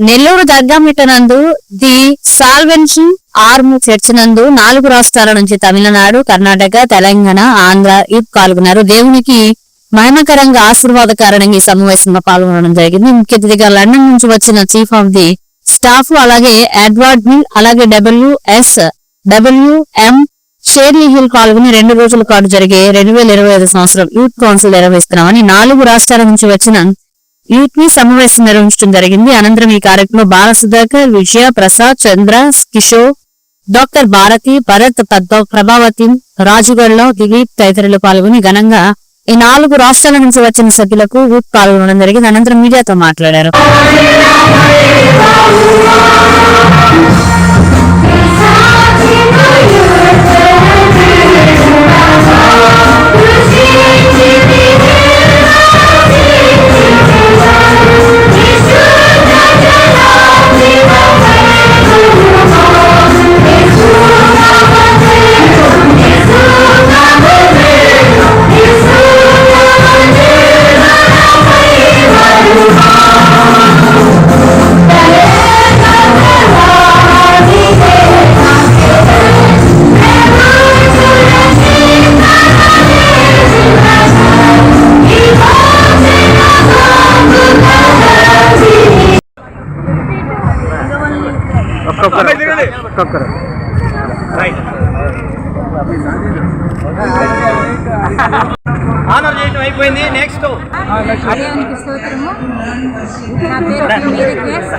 నెల్లూరు దర్గామిట్ట నందు the సాల్వెన్షన్ arm church నందు నాలుగు రాష్ట్రాల నుంచి తమిళనాడు కర్ణాటక తెలంగాణ ఆంధ్ర ఇవి పాల్గొన్నారు. దేవునికి మహిమకరంగా ఆశీర్వాద కారణంగా ఈ సమావేశంలో పాల్గొనడం జరిగింది. ముఖ్య అతిథిగా లండన్ నుంచి వచ్చిన చీఫ్ ఆఫ్ ది స్టాఫ్ అలాగే ఎడ్వర్డ్ మిల్ అలాగే డబ్ల్యూఎస్ డబ్ల్యూఎం షేర్లీ హిల్ పాల్గొని రెండు రోజుల పాటు జరిగే రెండు వేల ఇరవై ఐదు సంవత్సరం యూత్ కౌన్సిల్ నిర్వహిస్తున్నామని నాలుగు రాష్ట్రాల నుంచి వచ్చిన యూత్ని సమావేశం నిర్వహించడం జరిగింది. అనంతరం ఈ కార్యక్రమంలో బాల సుధాకర్ విజయ ప్రసాద్ చంద్ర కిషోర్ డాక్టర్ భారతి భరత్ పద్మ ప్రభావతి రాజుగఢ్లో దిలీప్ తదితరులు పాల్గొని ఘనంగా ఈ నాలుగు రాష్ట్రాల నుంచి వచ్చిన సభ్యులకు యూత్ పాల్గొనడం జరిగింది. అనంతరం మీడియాతో మాట్లాడారు. ఒక్కొక్కరు. ఆనర్ చేయటం అయిపోయింది. నెక్స్ట్ దేవునికి స్తోత్రము. నా పేరు మేరీ గ్రేస్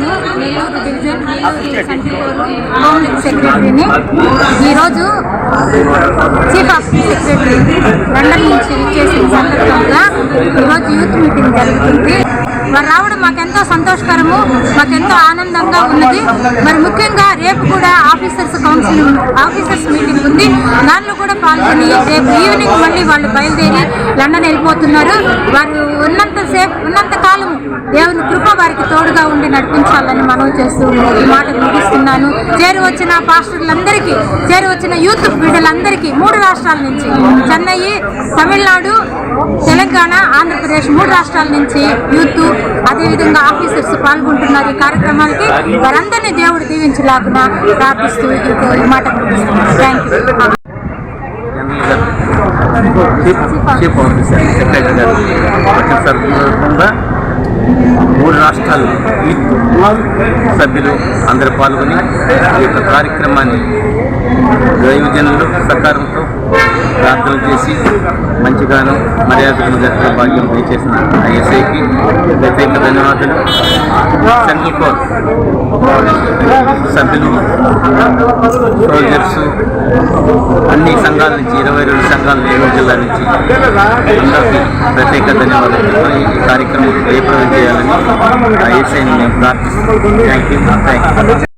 నేను నెల్లూరు డివిజన్ నెల్లూరు సంటికోరు హోమ్ సెక్రటరీని. ఈరోజు చీఫ్ ఆఫ్ సెక్రటరీ లండన్ నుంచి ఇచ్చేసిన సందర్భంగా ఈరోజు యూత్ మీటింగ్ జరుగుతుంది. వారు రావడం మాకెంతో సంతోషకరము మాకెంతో ఆనందంగా ఉన్నది. మరి ముఖ్యంగా రేపు కూడా ఆఫీసర్స్ కౌన్సిల్ ఆఫీసర్స్ మీటింగ్ ఉంది. దానిలో కూడా పాల్గొని రేపు ఈవినింగ్ మళ్ళీ వాళ్ళు బయలుదేరి లండన్ వెళ్ళిపోతున్నారు. వారు ఉన్నంత సేపు ఉన్నంత కాలం వారికి తోడుగా ఉండి నడిపించాలని మనం చేస్తూ ఈ మాట ముగిస్తున్నాను. చేరువచ్చిన పాస్టర్లందరికీ చేరువచ్చిన యూత్ బిడ్డలందరికీ మూడు రాష్ట్రాల నుంచి చెన్నై తమిళనాడు తెలంగాణ ఆంధ్రప్రదేశ్ మూడు రాష్ట్రాల నుంచి యూత్ అదేవిధంగా ఆఫీసర్స్ పాల్గొంటున్నారు ఈ కార్యక్రమానికి. వారందరినీ దేవుడు దీవించలాగున ప్రార్థిస్తూ ఈ మాట ముగిస్తున్నాను. Thank you chief officer secretary గారు వచ్చిన సందర్భంగా మూడు రాష్ట్రాలు సభ్యులు అందరూ పాల్గొని ఈ యొక్క కార్యక్రమాన్ని దైవజనులు ప్రకారంతో ప్రార్థనలు చేసి మంచిగాను మర్యాదలను జరిగే భాగ్యం దయచేసిన ఐఎస్ఐకి ప్రత్యేక ధన్యవాదాలు. సెంట్రల్ కోర్ సభ్యులు సోల్జర్స్ సంఘాల నుంచి ఇరవై రెండు సంఘాల నెల్లూరు జిల్లా నుంచి అందరికీ ప్రత్యేక ధన్యవాదాలు. ఈ కార్యక్రమం జయప్రదం చేయాలని ఐఎస్ఐని మేము ప్రార్థిస్తున్నాం. Thank you thank you